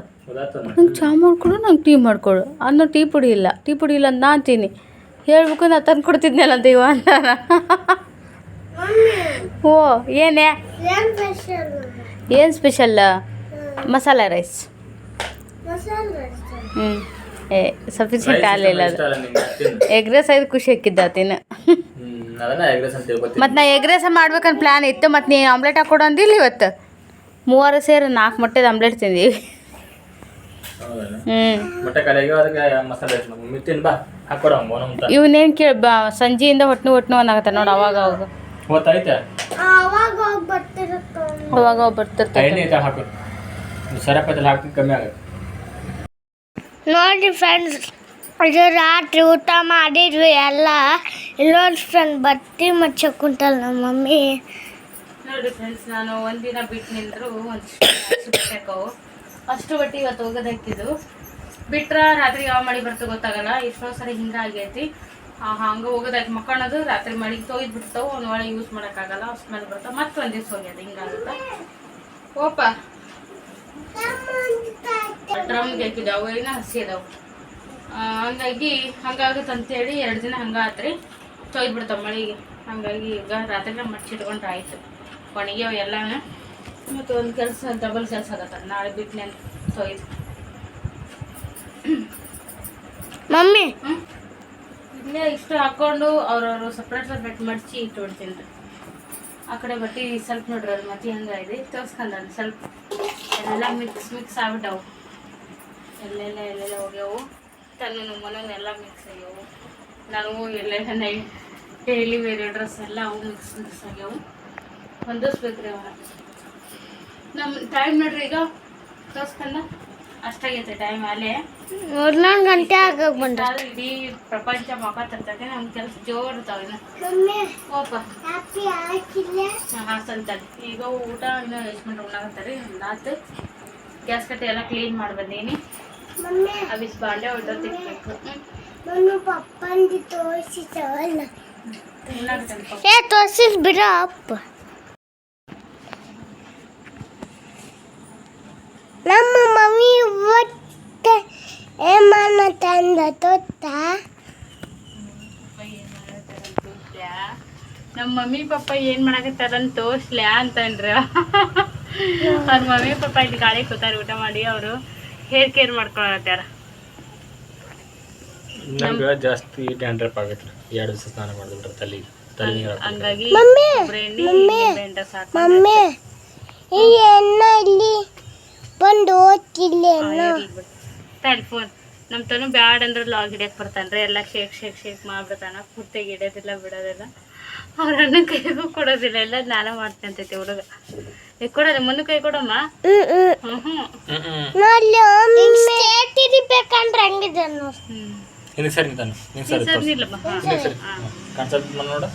[SPEAKER 1] ನಂಗೆ ಚಾ ಮಾಡ್ಕೊಡು ನಂಗೆ ಟೀ ಮಾಡ್ಕೊಡು. ಅನ್ನೋ ಟೀ ಪುಡಿ ಇಲ್ಲ. ಟೀ ಪುಡಿ ಇಲ್ಲ ಅಂತ ನಾನು ಅಂತೀನಿ ಹೇಳ್ಬೇಕು ನಾ ತಂದು ಕೊಡ್ತಿದ್ನಲ್ಲ ಅಂತ ಇವ ಅಂತಾನ ಓ ಏನೇ?
[SPEAKER 3] ಏನ್ ಸ್ಪೆಷಲ್
[SPEAKER 1] ಏನು ಸ್ಪೆಷಲ್ ಮಸಾಲ ರೈಸ್
[SPEAKER 3] ಮಸಾಲೆ
[SPEAKER 1] ಹ್ಞೂ. ಏ ಸಫಿಷಿಯಂಟ್ ಆಗಲಿಲ್ಲ ಅದು. ಎಗ್ ರೈಸ್ ಐದು ಖುಷಿ ಹಾಕಿದ್ದ ತಿನ್ನು.
[SPEAKER 2] ಅದನ್ನ ಎಗ್ರೆಸ್ ತಿಳ್ಕೊತೀನಿ.
[SPEAKER 1] ಮತ್ತು ನಾ ಎಗ್ ರೈಸ ಮಾಡ್ಬೇಕಂತ ಪ್ಲ್ಯಾನ್ ಇತ್ತು ಮತ್ತು ನೀ ಆಮ್ಲೆಟ್ ಹಾಕ್ಕೊಡು ಅಂದಿಲ್ಲ ಇವತ್ತು. ಮೂವರು ಸೇರಿ ನಾಲ್ಕು ಮೊಟ್ಟೆದು ಆಮ್ಲೆಟ್ ತಿಂದೀವಿ. ಇವನೇನು ಕೇಳಿ ಬಾ ಸಂಜೆಯಿಂದ ಹೊಟ್ಟು ಹೊಟ್ಟು ಅನ್ನಾಗತ್ತ ನೋಡು ಅವಾಗ ಅವಾಗ.
[SPEAKER 3] ಅವಾಗ ಹೋಗಿ ಬರ್ತಿರತ್ತ.
[SPEAKER 1] ಅವಾಗ
[SPEAKER 2] ಎಣ್ಣೆ ಹಾಕು ಸರಪದಲ್ಲಿ ಹಾಕಿ ಕಮ್ಮಿ ಆಗುತ್ತೆ.
[SPEAKER 3] ನೋಡಿ ಫ್ರೆಂಡ್ಸ್ ಇದು ರಾತ್ರಿ ಊಟ ಮಾಡಿದ್ವಿ ಎಲ್ಲ. ಇಲ್ಲೊಂದು ಫ್ರೆಂಡ್ ಬತ್ತಿ ಮಚ್ಚಕ್ ಕುಂತಲ್ಲ ನಮ್ಮ ಮಮ್ಮಿ.
[SPEAKER 1] ನೋಡಿ ಫ್ರೆಂಡ್ಸ್ ನಾನು ಒಂದಿನ ಬಿಟ್ಟು ನಿಂತರು ಒಂದಿಷ್ಟು ಬಿಟ್ಟಾಕವು ಅಷ್ಟು ಬಟ್ಟೆ ಇವತ್ತು ಹೋಗೋದಕ್ಕಿದ್ದು ಬಿಟ್ರ ರಾತ್ರಿ ಯಾವ ಮಳೆ ಬರ್ತೋ ಗೊತ್ತಾಗಲ್ಲ. ಎಷ್ಟೋ ಸರಿ ಹಿಂಗೆ ಆಗೈತಿ. ಹಂಗೆ ಹೋಗೋದಾಯ್ತು ಮಕ್ಕಳದು ರಾತ್ರಿ ಮಳೆಗೆ ತೊಯ್ದು ಬಿಡ್ತಾವೆ ಒಂದು ಒಳಗೆ ಯೂಸ್ ಮಾಡೋಕ್ಕಾಗಲ್ಲ ಸ್ಮೆಲ್ ಬರ್ತಾವೆ ಮತ್ತೆ ಒಂದು ದಿವ್ಸ ಹೋಗ್ಯದ ಹಿಂಗಾಗುತ್ತೆ ಓಪ. ಡ್ರಮ್ಗೆ ಹಾಕಿದ್ದಾವೆ ಏನ ಹಸಿ ಅದಾವೆ? ಹಂಗಾಗಿ ಹಂಗಾಗುತ್ತೆ ಅಂತೇಳಿ ಎರಡು ದಿನ ಹಂಗೆ ಆತ್ರಿ ತೊಯ್ದು ಬಿಡ್ತಾವೆ ಮಳಿಗೆ. ಹಂಗಾಗಿ ಈಗ ರಾತ್ರಿ ಮಡ್ಚಿಟ್ಕೊಂಡ್ರೆ ಆಯಿತು. ಒಣಗ್ಯಾವ ಎಲ್ಲಾನು ಮತ್ತು ಒಂದು ಕೆಲಸ ಡಬಲ್ ಕೆಲಸ ಆಗತ್ತೆ. ನಾಳೆ ಬಿಟ್ಟು ನೆನ್ ತೊಯ್ದು.
[SPEAKER 3] ಮಮ್ಮಿ
[SPEAKER 1] ಹ್ಞೂ ಇಲ್ಲೇ ಇಷ್ಟು ಹಾಕ್ಕೊಂಡು ಅವ್ರವ್ರು ಸಪ್ರೇಟ್ ಸಪ್ರೇಟ್ ಮಡಚಿ ಇಟ್ಬಿಡ್ತೀನಿ ರೀ ಆ ಕಡೆ ಬಟ್ಟೆ ಸ್ವಲ್ಪ ನೋಡ್ರಿ ಅದು ಮತ್ತೆ ಹಂಗಾಗಿದೆ ಅದು ಸ್ವಲ್ಪ ಎಲ್ಲ ಮಿಕ್ಸ್ ಮಿಕ್ಸ್ ಆಗ್ಬಿಟ್ಟವು. ಎಲ್ಲೆಲ್ಲ ಎಲ್ಲೆಲ್ಲ ಹೋಗ್ಯಾವು. ತನ್ನ ಮನೆಯೆಲ್ಲ ಮಿಕ್ಸ್ ಆಗ್ಯಾವು. ನಾನು, ಎಲ್ಲೆಲ್ಲ ನೈ ಡೈಲಿ ಬೇರೆ ಡ್ರೆಸ್ ಎಲ್ಲ ಅವು ಮಿಕ್ಸ್ ಮಿಕ್ಸ್ ಆಗ್ಯಾವು. ಹೊಂದಿಸ್ಬೇಕ್ರಿ ಅವನ್ನ ನಮ್ಮ ಟೈಮ್ ನೋಡ್ರಿ ಈಗ, ತೋರ್ಸ್ಕೊಂಡ ಅಷ್ಟಾಗೈತೆ ಟೈಮ್ ಅಲ್ಲೇ.
[SPEAKER 3] ಹನ್ನೊಂದು ಗಂಟೆ ಆಗಕ್ ಬಂದ.
[SPEAKER 1] ಇಡೀ ಪ್ರಪಂಚ ಮಕ್ಕತ್ತಿರ್ತೈತೆ ನಮ್ಮ ಕೆಲಸ ಜೋರು ಇರ್ತಾವೆ ಹಾಸಂತಾರೆ ಈಗ ಊಟ ಇನ್ನು ಎಷ್ಟು ಮಂದಿ ಉಣ್ಣಾಕತ್ತಾರೆ. ಆತು ಗ್ಯಾಸ್ ಕಟ್ಟೆ ಎಲ್ಲ ಕ್ಲೀನ್ ಮಾಡಿ ಬಂದೀನಿ
[SPEAKER 3] ಮಮ್ಮಿ
[SPEAKER 1] ಅವಿಸ್ ಬಾಂಡೆ ಹೊಡೆದು ತಿನ್ಬೇಕು.
[SPEAKER 3] ಏ ತೋರಿಸಿದ್ ಬಿಡ ಅಪ್ಪ ನಮ್ಮ ಮಮ್ಮಿ ಇವತ್ತು ತಂದ ತೊತ್ತ
[SPEAKER 1] ನಮ್ಮ ಮಮ್ಮಿ ಪಪ್ಪ ಏನ್ ಮಾಡಕತ್ತಾರಂತ ತೋರ್ಸ್ಲ್ಯಾ ಅಂತಂದ್ರ ಅವ್ರ ಮಮ್ಮಿ ಪಪ್ಪ ಇಲ್ಲಿ ಗಾಳಿ ಕೂತಾರ ಊಟ ಮಾಡಿ ಅವರು ಹೇರ್ ಕೇರ್ ಮಾಡ್ಕೊಳತ್ತಾರ
[SPEAKER 2] ನಮ್ಗೆ ಜಾಸ್ತಿ ಡ್ಯಾಂಡ್ರಪ್ ಆಗತ್ತೆ ಎರಡು ದಿವಸ ಸ್ನಾನ ಮಾಡಿದ್ರೆ ತಲೆ ತಲೆ ನೀರು
[SPEAKER 1] ಹಂಗಾಗಿ
[SPEAKER 3] ಮಮ್ಮಿ ಈ ಎಣ್ಣ ಇಲ್ಲಿ ಬಂದು ಓದ್ತಿಲ್ಲ ಎಣ್ಣೆ
[SPEAKER 1] ತಡಿ ಫೋನ್ ನಮ್ಮ ತನು ಬ್ಯಾಡ ಅಂದ್ರೆ ಲಾಗ್ ಹಿಡಿಯಕ್ಕೆ ರೀ ಎಲ್ಲ ಶೇಕ್ ಶೇಕ್ ಶೇಕ್ ಮಾಡ್ಬಿಡ್ತಾನ. ಪೂರ್ತಿಗೆ ಹಿಡಿಯೋದಿಲ್ಲ ಬಿಡೋದಿಲ್ಲ. ಅವ್ರ ಅಣ್ಣ ಕೈಗೂ ಕೊಡೋದಿಲ್ಲ. ಎಲ್ಲ ನಾನೇ ಮಾಡ್ತೀನಿ ಅಂತೈತಿ ಹುಡುಗ. ಈಗ ಕೊಡೋದು ಮುಂದೆ ಕೈ ಕೊಡಮ್ಮ.
[SPEAKER 3] ಹ್ಮ್ ಹ್ಮ್.
[SPEAKER 1] ಹ್ಞೂ ಹ್ಞೂ
[SPEAKER 2] ಸರಿ ತಾನು ಸರಿ ನೋಡು.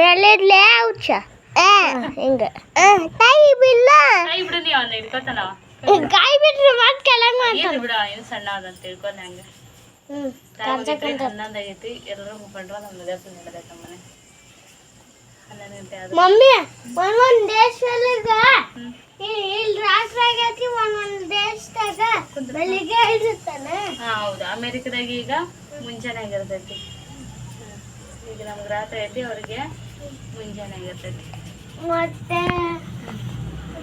[SPEAKER 3] ಮೇಲೆ ಹುಚ್ಚ ಹಿಂಗ. ತಾಯಿ ಬಿಲ್ಲ
[SPEAKER 1] ಕೈ ಬಿಡು ನೀವು ಅವ್ನ ಇಟ್ಕೊತಾನ
[SPEAKER 3] ಕಾಯಿ ಬಿಟ್ರೆ ಮತ್ತೆ ಕೆಳಗ್
[SPEAKER 1] ಏನು ಬಿಡು ಏನು ಸಣ್ಣ ಅದಂತ ತಿಳ್ಕೊಂಡು ಹಂಗೆ? ಹನ್ನೊಂದು ಆಗೈತಿ ಎಲ್ಲರೂ ಹೋಗ್ಕೊಂಡ್ರ ನಮ್ಮ ಮದುವೆ ನಡೆದೈತೆ ನಮ್ಮ ಮನೆ? ಹನ್ನೊಂದು ಗಂಟೆ ಆದ್ರೆ
[SPEAKER 3] ಮಮ್ಮಿ ಒಂದ್ ಒಂದ್ ದೇಶದಾಗ ಇಲ್ಲಿ ರಾತ್ರಿ ಆಗೈತಿ ಒಂದ್ ಒಂದ್ ದೇಶದಾಗ ಬೆಳಿಗ್ಗೆ ಇರುತ್ತಾನೆ.
[SPEAKER 1] ಹಾಂ ಹೌದು. ಅಮೇರಿಕದಾಗ ಈಗ ಮುಂಜಾನೆ ಆಗಿರ್ತೈತಿ. ಈಗ ನಮ್ಗೆ ರಾತ್ರಿ ಐತಿ ಅವ್ರಿಗೆ ಮುಂಜಾನೆ ಆಗಿರ್ತೈತಿ.
[SPEAKER 3] ಮತ್ತೆ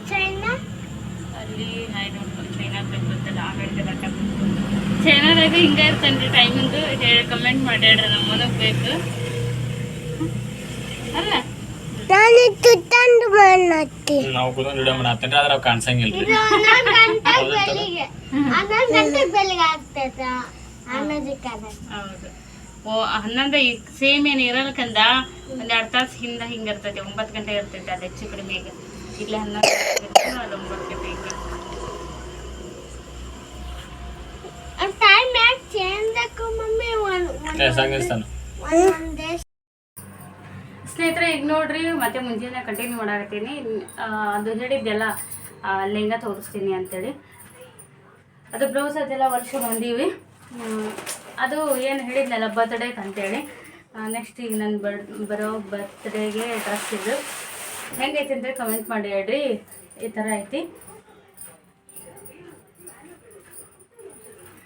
[SPEAKER 3] ಚೈನಾ?
[SPEAKER 1] ಅಲ್ಲಿ ಐ ಡೋಂಟ್ ನೋ ಚೈನಾ ಗೊತ್ತಿಲ್ಲ ಅಮೇರಿಕದಾಗ ಚೈನಾದಾಗ ಹಿಂಗೆ ಇರ್ತೇನೆ ಟೈಮಿಂಗು ಹೇಳಿ ಕಮೆಂಟ್ ಮಾಡ್ಯಾಡ್ರಿ ನಮ್ಮ ಮನೆಗೆ ಬೇಕು. ಅಲ್ಲ?
[SPEAKER 3] ನಾನು ತುತ್ತಂದು ಮಾಡತ್ತಿ
[SPEAKER 2] ನಾವು ಕುತ್ಕೊಂಡು ವಿಡಿಯೋ ಮಾಡತ್ತೇನ್ರಿ ಆದ್ರೆ ಅವು ಕಾಣಿಸಂಗಿಲ್ಲ ರೀ
[SPEAKER 3] ಹನ್ನೊಂದು ಗಂಟೆ ಬೆಳಿಗ್ಗೆ. ಆಗ್ತೈತ? ಆಮೇಲೆ
[SPEAKER 1] ಹೌದು. ಓ ಹನ್ನೊಂದು ಸೇಮ್ ಏನು ಇರಲ್ಕಂದ ಒಂದು ಎರಡು ತಾಸು ಹಿಂದೆ ಹಿಂಗೆ ಇರ್ತೈತಿ ಒಂಬತ್ತು ಗಂಟೆ ಇರ್ತೈತಿ ಅದು ಹೆಚ್ಚು ಕಡಿಮೆ ಈಗ. ಇಲ್ಲೇ ಹನ್ನೊಂದು ಅದು ಒಂಬತ್ತು ಗಂಟೆ ಈಗ. ಸ್ನೇಹಿತರೆ ಈಗ ನೋಡ್ರಿ ಮತ್ತೆ ಮುಂಜಾನೆ ಕಂಟಿನ್ಯೂ ಮಾಡಾಕತ್ತೀನಿ. ಅದು ಹೇಳಿದ್ದೆಲ್ಲ ಲೆಂಗ ಲೆಹಂಗಾ ತೋರಿಸ್ತೀನಿ ಅಂತೇಳಿ. ಅದು ಬ್ಲೌಸ್ ಅದೆಲ್ಲ ವರ್ಷ ಬಂದೀವಿ. ಅದು ಏನು ಹೇಳಿದ್ನಲ್ಲ ಬರ್ತ್ಡೇಗೆ ಅಂತೇಳಿ. ನೆಕ್ಸ್ಟ್ ಈಗ ನನ್ನ ಬರ್, ಬರೋ ಬರ್ತ್ಡೇಗೆ ಡ್ರೆಸ್ ಇದು. ಹೆಂಗೈತಿ ಅಂದರೆ ಕಮೆಂಟ್ ಮಾಡಿ ಹೇಳ್ರಿ. ಈ ಥರ ಐತಿ.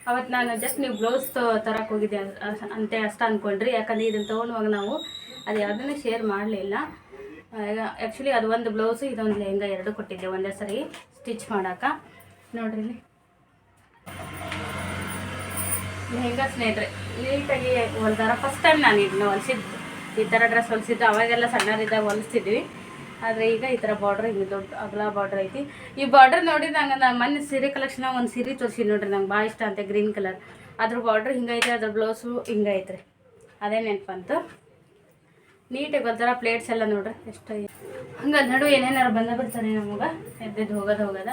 [SPEAKER 1] ಅವತ್ತು ನಾನು ಜಸ್ಟ್ ನೀವು ಬ್ಲೌಸ್ ತರಕ್ಕೆ ಹೋಗಿದ್ದೆ ಅಂತೆ ಅಷ್ಟು ಅಂದ್ಕೊಂಡ್ರಿ ಯಾಕಂದರೆ ಇದನ್ನು ತೊಗೊಂಡಾಗ ನಾವು ಅದು ಯಾವುದನ್ನು ಶೇರ್ ಮಾಡಲಿಲ್ಲ. ಆ್ಯಕ್ಚುಲಿ ಅದು ಒಂದು ಬ್ಲೌಸು ಇದೊಂದು ಲೆಹಂಗಾ ಎರಡು ಕೊಟ್ಟಿದ್ದೆ ಒಂದೇ ಸರಿ ಸ್ಟಿಚ್ ಮಾಡೋಕೆ. ನೋಡ್ರಿ ಲೆಹಂಗಾ ಸ್ನೇಹಿತರೆ, ನೀಟಾಗಿ ಹೊಲ್ದಾರ. ಫಸ್ಟ್ ಟೈಮ್ ನಾನು ಇದನ್ನ ಹೊಲಿಸಿದ್ದು. ಈ ಥರ ಡ್ರೆಸ್ ಹೊಲಿಸಿದ್ದು. ಅವಾಗೆಲ್ಲ ಸಣ್ಣದಿದ್ದಾಗ ಹೊಲಿಸ್ತಿದ್ವಿ. ಆದರೆ ಈಗ ಈ ಥರ ಬಾರ್ಡ್ರ್ ಹಿಂಗೆ ದೊಡ್ಡ ಅಗಲ ಬಾರ್ಡ್ರ್ ಐತಿ. ಈ ಬಾರ್ಡ್ರ್ ನೋಡಿ ನಂಗೆ ನಾನು ಮೊನ್ನೆ ಸೀರೆ ಕಲೆಕ್ಷನ್ ಒಂದು ಸೀರೆ ತೋರಿಸಿ ನೋಡ್ರಿ. ನಂಗೆ ಭಾಳ ಇಷ್ಟ ಅಂತೆ ಗ್ರೀನ್ ಕಲರ್ ಅದ್ರ ಬಾರ್ಡ್ರ್ ಹಿಂಗೈತೆ ಅದ್ರ ಬ್ಲೌಸು ಹಿಂಗೈತ್ರಿ ಅದೇ ನೆನಪಂತು. ನೀಟಾಗಿ ಒಂಥರ ಪ್ಲೇಟ್ಸ್ ಎಲ್ಲ ನೋಡ್ರಿ. ಎಷ್ಟು ಹಂಗೆ ನಡು ಏನೇನಾರು ಬಂದ ಬಿಡ್ತಾರೆ ನಮಗೆ. ಎದ್ದೆದ್ದು ಹೋಗೋದು ಹೋಗೋದ.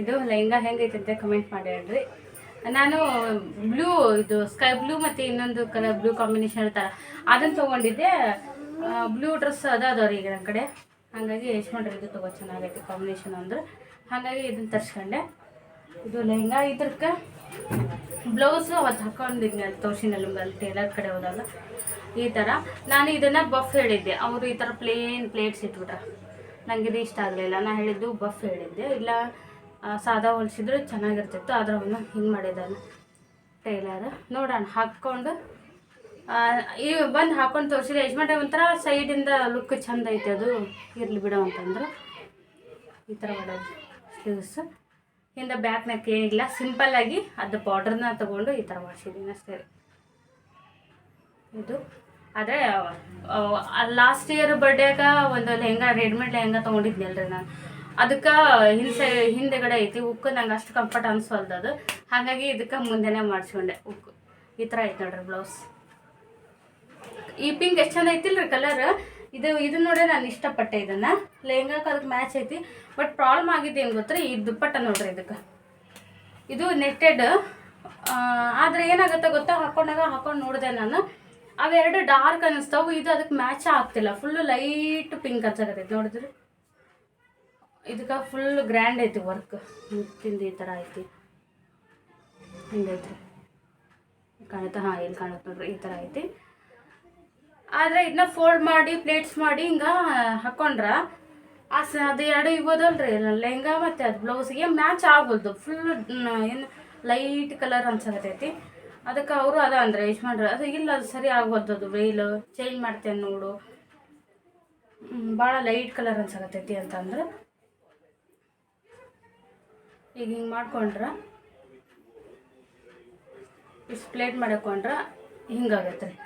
[SPEAKER 1] ಇದು ಲೆಹಂಗಾ ಹೆಂಗೈತೆ ಅಂತ ಕಮೆಂಟ್ ಮಾಡಿ ಹೇಳ್ರಿ. ನಾನು ಬ್ಲೂ ಇದು ಸ್ಕೈ ಬ್ಲೂ ಮತ್ತು ಇನ್ನೊಂದು ಕಲರ್ ಬ್ಲೂ ಕಾಂಬಿನೇಷನ್ ಇರ್ತಾರೆ ಅದನ್ನು ತೊಗೊಂಡಿದ್ದೆ. ಬ್ಲೂ ಡ್ರೆಸ್ ಅದ ಅದಾವ್ರಿ ಈಗ ನನ್ನ ಕಡೆ. ಹಾಗಾಗಿ ಯಶ್ಮಂಡ್ರಿ ಇದು ತುಂಬಾ ಚೆನ್ನಾಗೈತೆ ಕಾಂಬಿನೇಷನ್ ಅಂದ್ರೆ. ಹಾಗಾಗಿ ಇದನ್ನು ತರ್ಸ್ಕೊಂಡೆ. ಇದು ಲೆಹಂಗಾ ಇದ್ರಕ್ಕೆ. ಬ್ಲೌಸು ಅವತ್ತು ಹಾಕೊಂಡಿದ್ನಿ ಅಲ್ಲಿ ತೋರ್ಸಿನಲ್ಲಿ ಅಲ್ಲಿ ಟೇಲರ್ ಕಡೆ ಹೋದಾಗ. ಈ ಥರ ನಾನು ಇದನ್ನು ಬಫ್ ಹೇಳಿದ್ದೆ. ಅವರು ಈ ಥರ ಪ್ಲೇನ್ ಪ್ಲೇಟ್ಸ್ ಇಟ್ಬಿಟ್ರೆ. ನನಗೆ ಇದು ಇಷ್ಟ ಆಗಲಿಲ್ಲ. ನಾನು ಹೇಳಿದ್ದು ಬಫ್ ಹೇಳಿದ್ದೆ. ಇಲ್ಲ ಸಾದಾ ಹೊಲಿಸಿದ್ರೆ ಚೆನ್ನಾಗಿರ್ತಿತ್ತು, ಆದ್ರೆ ಅವನು ಹಿಂಗೆ ಮಾಡಿದ್ದಾನೆ. ಟೈಲರ್, ನೋಡೋಣ, ಹಾಕ್ಕೊಂಡು ಈ ಬಂದು ಹಾಕ್ಕೊಂಡು ತೋರಿಸಿದ್ರೆ ಯಜಮಾನ್ರೆ ಒಂಥರ ಸೈಡಿಂದ ಲುಕ್ ಚಂದ ಐತೆ ಅದು. ಇರಲಿ ಬಿಡು ಅಂತಂದ್ರೆ. ಈ ಥರ ಮಾಡೋದು. ಸ್ಲೀವ್ಸ್ ಹಿಂದೆ ಬ್ಯಾಕ್ ನೆಕ್ ಏನಿಲ್ಲ ಸಿಂಪಲ್ಲಾಗಿ ಅದು ಬಾರ್ಡ್ರನ್ನ ತೊಗೊಂಡು ಈ ಥರ ಮಾಡಿಸಿದ್ದೀನಿ ಅಷ್ಟೇ. ಇದು. ಆದರೆ ಲಾಸ್ಟ್ ಇಯರ್ ಬರ್ಡೇಗ ಒಂದು ಲೆಹಂಗಾ ರೆಡಿಮೇಡ್ ಲೆಹಂಗಾ ತೊಗೊಂಡಿದ್ನಲ್ರಿ ನಾನು. ಅದಕ್ಕೆ ಹಿಂಸೆ, ಹಿಂದೆಗಡೆ ಐತಿ, ಉಕ್ಕು ನಂಗೆ ಅಷ್ಟು ಕಂಫರ್ಟ್ ಅನ್ಸೋಲ್ದು ಅದು. ಹಾಗಾಗಿ ಇದಕ್ಕೆ ಮುಂದೆನೇ ಮಾಡಿಸ್ಕೊಂಡೆ ಉಕ್ಕು. ಈ ಥರ ಐತೆ ನೋಡ್ರಿ ಬ್ಲೌಸ್ ಈ ಪಿಂಕ್ ಎಷ್ಟು ಚಂದ ಐತಿಲ್ರಿ ಕಲರ್ ಇದು ಇದು ನೋಡ್ರಿ ನಾನು ಇಷ್ಟಪಟ್ಟೆ ಇದನ್ನು. ಲೆಹಂಗಾಕ್ಕೆ ಅದಕ್ಕೆ ಮ್ಯಾಚ್ ಐತಿ. ಬಟ್ ಪ್ರಾಬ್ಲಮ್ ಆಗಿದ್ದು ಏನು ಗೊತ್ತ್ರಿ? ಈ ದುಪ್ಪಟ್ಟ ನೋಡ್ರಿ ಇದಕ್ಕೆ. ಇದು ನೆಟ್ಟೆಡ್ ಆದರೆ ಏನಾಗುತ್ತೆ ಗೊತ್ತಾ? ಹಾಕೊಂಡಾಗ ಹಾಕೊಂಡು ನೋಡಿದೆ ನಾನು. ಅವೆರಡು ಡಾರ್ಕ್ ಅನ್ನಿಸ್ತಾವು ಇದು ಅದಕ್ಕೆ ಮ್ಯಾಚ್ ಆಗ್ತಿಲ್ಲ. ಫುಲ್ ಲೈಟ್ ಪಿಂಕ್ ಅನ್ಸಕತ್ತೈತಿ. ನೋಡಿದ್ರಿ? ಇದಕ್ಕೆ ಫುಲ್ ಗ್ರ್ಯಾಂಡ್ ಐತಿ ವರ್ಕ್ ಮುತ್ತಿಂದು ಈ ಥರ ಐತಿ. ಹಿಂಗೈತ್ರಿ ಕಾಣುತ್ತಾ? ಹಾಂ, ಇಲ್ಲಿ ಕಾಣುತ್ತೆ ನೋಡ್ರಿ, ಈ ಥರ ಐತಿ. ಆದರೆ ಇದನ್ನ ಫೋಲ್ಡ್ ಮಾಡಿ ಪ್ಲೇಟ್ಸ್ ಮಾಡಿ ಹಿಂಗೆ ಹಾಕೊಂಡ್ರ ಆ ಅದು ಎರಡು ಇಬೋದಲ್ರಿ ಲೆಹಂಗಾ ಮತ್ತು ಅದು ಬ್ಲೌಸಿಗೆ ಮ್ಯಾಚ್ ಆಗೋದು ಫುಲ್ ಏನು ಲೈಟ್ ಕಲರ್ ಅನ್ಸಕತ್ತೈತಿ. ಅದಕ್ಕೆ ಅವರು ಅದ ಅಂದ್ರೆ ಯಜಮಾನ್ರು, ಅದು ಇಲ್ಲ, ಅದು ಸರಿ ಆಗ್ಬೋದು ಅದು ವೇಲ್ ಚೇಂಜ್ ಮಾಡ್ತೇನೆ ನೋಡು. ಭಾಳ ಲೈಟ್ ಕಲರ್ ಅನ್ಸಕತ್ತೈತಿ ಅಂತಂದ್ರೆ. ಈಗ ಹಿಂಗೆ ಮಾಡ್ಕೊಂಡ್ರೆ, ಇಷ್ಟು ಪ್ಲೇಟ್ ಮಾಡಿಕೊಂಡ್ರೆ ಹಿಂಗಾಗತ್ತೆ ರೀ.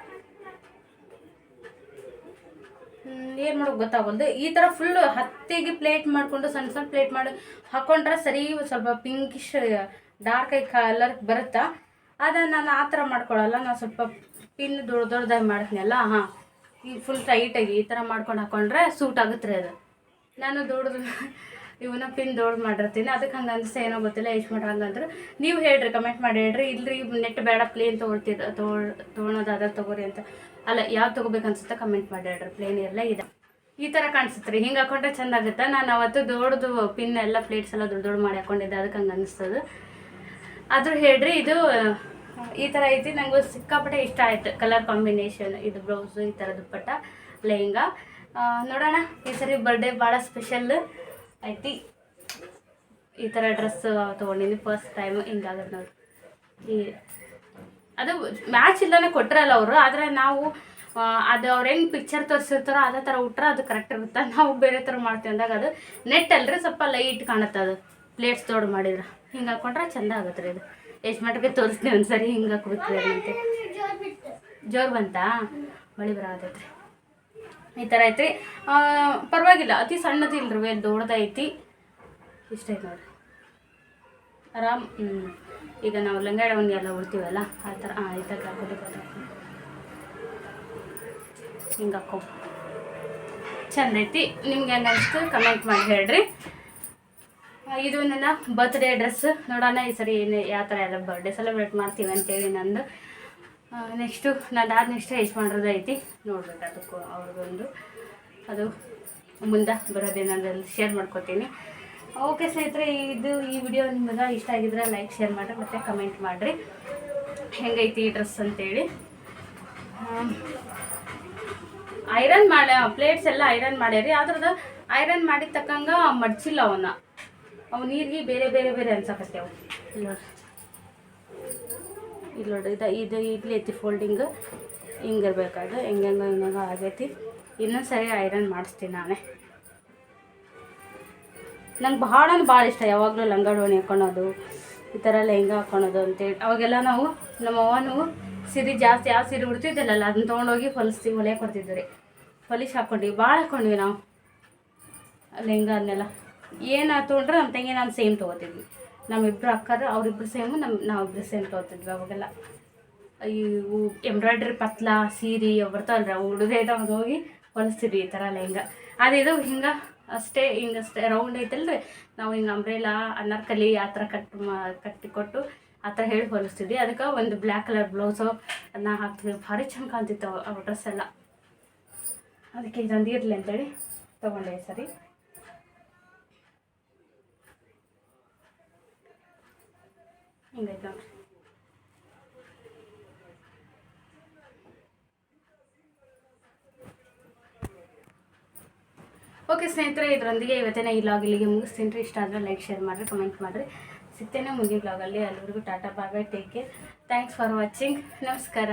[SPEAKER 1] ಏನು ಮಾಡೋಕೆ ಗೊತ್ತಾಗಲ್ದು? ಈ ಥರ ಫುಲ್ ಹತ್ತಿಗೆ ಪ್ಲೇಟ್ ಮಾಡಿಕೊಂಡು, ಸಣ್ಣ ಸಣ್ಣ ಪ್ಲೇಟ್ ಮಾಡಿ ಹಾಕೊಂಡ್ರೆ ಸರಿ ಸ್ವಲ್ಪ ಪಿಂಕಿಶ್ ಡಾರ್ಕ್ ಐ ಕಲರ್ ಬರುತ್ತಾ? ಆದರೆ ನಾನು ಆ ಥರ ಮಾಡ್ಕೊಳ್ಳಲ್ಲ ನಾನು ಸ್ವಲ್ಪ ಪಿನ್ ದೊಡ್ಡ ದೊಡ್ಡದಾಗಿ ಮಾಡ್ತೀನಲ್ಲ ಹಾಂ. ಈಗ ಫುಲ್ ಟೈಟಾಗಿ ಈ ಥರ ಮಾಡ್ಕೊಂಡು ಹಾಕೊಂಡ್ರೆ ಸೂಟ್ ಆಗುತ್ತೆ ರೀ ಅದು. ನಾನು ದೊಡ್ಡದು ಇವನ್ನ ಪಿನ್ ದೊಡ್ಡ ಮಾಡಿರ್ತೀನಿ. ಅದಕ್ಕೆ ಹಂಗೆ ಅನ್ಸ್ತಾ ಏನೋ ಗೊತ್ತಿಲ್ಲ ಎಷ್ಟು ಮಾಡಿ ಹಂಗಂದ್ರೆ. ನೀವು ಹೇಳ್ರಿ ಕಮೆಂಟ್ ಮಾಡಿ ಹೇಳ್ರಿ. ಇಲ್ರಿ ನೆಟ್ ಬೇಡ ಪ್ಲೇನ್ ತೊಗೊಳ್ತಿದ್ದ ತೊಗೊಳ್ ತೊಗೊಳೋದಾದ್ರೆ ತೊಗೊರಿ ಅಂತ. ಅಲ್ಲ, ಯಾವ್ದು ತೊಗೋಬೇಕು ಅನ್ಸುತ್ತೆ ಕಮೆಂಟ್ ಮಾಡಿ ಹೇಳ್ರಿ. ಪ್ಲೇನ್ ಎಲ್ಲ ಇದೆ. ಈ ಥರ ಕಾಣಿಸುತ್ತೆ ರೀ. ಹಿಂಗೆ ಹಾಕೊಂಡ್ರೆ ಚಂದ ಆಗುತ್ತೆ. ನಾನು ಅವತ್ತು ದೊಡ್ಡದು ಪಿನ್ ಎಲ್ಲ ಪ್ಲೇಟ್ಸ್ ಎಲ್ಲ ದೊಡ್ಡ ದೊಡ್ಡ ಮಾಡಿ ಹಾಕೊಂಡಿದ್ದೆ. ಅದಕ್ಕೆ ಹಂಗೆ ಅನಿಸ್ತದೆ ಆದರೂ ಹೇಳ್ರಿ, ಇದು, ಈ ಥರ ಐತಿ. ನಂಗೆ ಸಿಕ್ಕಾಪಟ್ಟೆ ಇಷ್ಟ ಆಯ್ತು. ಕಲರ್ ಕಾಂಬಿನೇಷನ್ ಇದು ಬ್ಲೌಸು ಈ ಥರ ದುಪ್ಪಟ್ಟ, ಲೆಹಂಗಾ. ನೋಡೋಣ. ಈ ಸರಿ ಬರ್ಡೇ ಭಾಳ ಸ್ಪೆಷಲ್ ಐತಿ ಈ ಥರ ಡ್ರೆಸ್ ತೊಗೊಂಡಿನಿ ಫಸ್ಟ್ ಟೈಮ್ ಹಿಂಗಾಗತ್ತೆ ನೋಡಿ ಈ ಅದು ಮ್ಯಾಚ್ ಇಲ್ಲನೇ ಕೊಟ್ಟರಲ್ಲ ಅವರು ಆದರೆ ನಾವು ಅದು ಅವ್ರು ಹೆಂಗೆ ಪಿಕ್ಚರ್ ತೋರಿಸಿರ್ತಾರೋ ಅದೇ ಥರ ಉಟ್ರೆ ಅದು ಕರೆಕ್ಟ್ ಇರುತ್ತೆ. ನಾವು ಬೇರೆ ಥರ ಮಾಡ್ತೀವಿ ಅಂದಾಗ ಅದು ನೆಟ್ ಅಲ್ರಿ ಸ್ವಲ್ಪ ಲೈಟ್ ಕಾಣುತ್ತೆ ಅದು. ಪ್ಲೇಟ್ಸ್ ದೊಡ್ಡ ಮಾಡಿದ್ರೆ. ಹಿಂಗೆ ಹಾಕೊಂಡ್ರೆ ಚಂದ ಆಗುತ್ತೆ ರೀ ಇದು. ಎಷ್ಟು ಮಟ್ಟಿಗೆ ತೋರಿಸ್ತೀನಿ ಒಂದ್ಸರಿ ಹಿಂಗೆ ಹಾಕ್ಬಿಟ್ರಿ ಅಂತ. ಜೋರು ಬಂತಾ? ಮಳೆ ಬರತೈತ್ರಿ ಈ ಥರ ಐತ್ರಿ. ಪರವಾಗಿಲ್ಲ, ಅತಿ ಸಣ್ಣದು ಇಲ್ರಿ ವೇಲ್ ದೊಡ್ಡದೈತಿ. ಇಷ್ಟ ಐತೆ ನೋಡಿರಿ. ಆರಾಮ್ ಈಗ ನಾವು ಲಂಗಾಡವನ್ನ ಎಲ್ಲ ಉಡ್ತೀವಲ್ಲ ಆ ಥರ ಹಾಂ ಈ ಥರ ಹಾಕೋದು ಹಿಂಗೆ ಹಾಕೋ ಚಂದ ಐತಿ. ನಿಮ್ಗೆ ಹೆಂಗೆ ಅನಿಸ್ತು ಕಮೆಂಟ್ ಮಾಡಿ ಹೇಳ್ರಿ. ಇದು ನನ್ನ ಬರ್ತ್ಡೇ ಡ್ರೆಸ್ ನೋಡೋಣ ಈ ಸರಿ ಏನು ಯಾವ ಥರ ಎಲ್ಲ ಬರ್ಡೇ ಸೆಲೆಬ್ರೇಟ್ ಮಾಡ್ತೀವಿ ಅಂತೇಳಿ ನಂದು. ನೆಕ್ಸ್ಟು ನಾನು ಅದಾದ ನೆಕ್ಸ್ಟ್ ಹೆಚ್ಚು ಮಾಡೋದು ಐತಿ. ನೋಡ್ಬೇಕು ಅದಕ್ಕೂ ಅವ್ರಿಗೊಂದು. ಅದು ಮುಂದೆ ಬರೋದೇನಾದ್ರಲ್ಲಿ ಶೇರ್ ಮಾಡ್ಕೊತೀನಿ. ಓಕೆ ಸ್ನೇಹಿತರೆ, ಇದು ಈ ವಿಡಿಯೋ ನಿಮಗೆ ಇಷ್ಟ ಆಗಿದ್ರೆ ಲೈಕ್ ಶೇರ್ ಮಾಡಿರಿ ಮತ್ತು ಕಮೆಂಟ್ ಮಾಡಿರಿ. ಹೆಂಗೈತಿ ಈ ಡ್ರೆಸ್ ಅಂತೇಳಿ. ಐರನ್ ಮಾಡ ಪ್ಲೇಟ್ಸ್ ಎಲ್ಲ ಐರನ್ ಮಾಡ್ಯಾರಿ. ಅದ್ರದ್ದು ಐರನ್ ಮಾಡಿದ ತಕ್ಕಂಗೆ ಮಡ್ಚಿಲ್ಲ ಅವನ್ನ. ಅವು ನೀರಿಗೆ ಬೇರೆ ಬೇರೆ ಬೇರೆ ಅನ್ಸಕತ್ತೇವು. ಇಲ್ಲಿ. ನೋಡ್ರಿ ಇಲ್ಲಿ ನೋಡ್ರಿ, ಇದು ಇದು ಇಡ್ಲಿ ಐತಿ ಫೋಲ್ಡಿಂಗ್ ಹಿಂಗಿರ್ಬೇಕಾದ್ರೆ ಹೆಂಗೆ ಹೆಂಗೆ ಹೆಂಗೆ ಆಗೈತಿ. ಇನ್ನೊಂದು ಸರಿ ಐರನ್ ಮಾಡಿಸ್ತೀನಿ ನಾನೇ. ನಂಗೆ ಭಾಳ ಭಾಳ ಇಷ್ಟ. ಯಾವಾಗಲೂ ಲಂಗ ಡೋಣಿ ಹಾಕೊಳೋದು, ಈ ಥರ ಲೆಹಂಗ ಹಾಕೊಳೋದು ಅಂತೇಳಿ ಅವಾಗೆಲ್ಲ ನಾವು ನಮ್ಮ ಅವ್ವನು ಸೀರೆ ಜಾಸ್ತಿ ಯಾವ ಸೀರೆ ಉಡ್ತಿದ್ದಿಲ್ಲಲ್ಲ, ಅದನ್ನ ತೊಗೊಂಡೋಗಿ ಹೊಲಿಸ್ತೀವಿ ಹೊಲೆ ಕೊಡ್ತಿದ್ವಿ ರೀ. ಹೊಲಿಸಿ ಹಾಕ್ಕೊಂಡ್ವಿ ಭಾಳ ಹಾಕ್ಕೊಂಡ್ವಿ ನಾವು. ಲೆಹಂಗ ಅದನ್ನೆಲ್ಲ ಏನು ತೊಗೊಂಡ್ರೆ ನಮ್ಮ ತಂಗಿ ನಾನು ಸೇಮ್ ತೊಗೋತಿದ್ವಿ. ನಮ್ಮಿಬ್ರು ಅಕ್ಕರು, ಅವರಿಬ್ರು ಸೇಮು ನಮ್ಮ ನಾವಿಬ್ರು ಸೇಮ್ ತೊಗೋತಿದ್ವಿ ಅವಾಗೆಲ್ಲ. ಇವು ಎಂಬ್ರಾಯ್ಡ್ರಿ ಪತ್ಲ, ಸೀರೆ ಬರ್ತಾವಲ್ಲ ಬರ್ತಾವಲ್ರಿ ಅವು ಉಡುಗೆ ಇದಾವಾಗ ಹೋಗಿ ಹೊಲಿಸ್ತಿದ್ವಿ ಈ ಥರ ಲೆಹಂಗ ಇದು ಹಿಂಗೆ ಅಷ್ಟೇ ಹಿಂಗೆ ಅಷ್ಟೇ ರೌಂಡ್ ಐತಲ್ರಿ. ನಾವು ಹಿಂಗೆ ಅಂಬ್ರೇಲಾ ಅನಾರ್ಕಲಿ, ಆ ಥರ ಕಟ್ ಮಾ ಕಟ್ಟಿ ಕೊಟ್ಟು ಆ ಥರ ಹೇಳಿ ಹೊಲಿಸ್ತಿದ್ವಿ. ಅದಕ್ಕೆ ಒಂದು ಬ್ಲ್ಯಾಕ್ ಕಲರ್ ಬ್ಲೌಸು ಅದನ್ನ ಹಾಕ್ತಿದ್ವಿ. ಭಾರಿ ಚಂದ ಕಾಣ್ತಿತ್ತು ಅವು ಅವು ಡ್ರೆಸ್ ಎಲ್ಲ. ಅದಕ್ಕೆ ಇದೊಂದು ಇರಲಿ ಅಂತೇಳಿ ತೊಗೊಂಡೆ ಸರಿ. ಓಕೆ ಸ್ನೇಹಿತರೆ, ಇದರೊಂದಿಗೆ ಇವತ್ತಿನ ಈ ಲಾಗ್ ಇಲ್ಲಿಗೆ ಮುಗಿಸ್ತೀನಿ. ಇಷ್ಟ ಆದರೆ ಲೈಕ್ ಶೇರ್ ಮಾಡಿರಿ ಕಮೆಂಟ್ ಮಾಡಿರಿ. ಸಿಗ್ತೇನೆ ಮುಂದಿನ ಲಾಗಲ್ಲಿ ಅಲ್ಲಿವರೆಗೂ tata, bye take care thanks for watching ನಮಸ್ಕಾರ.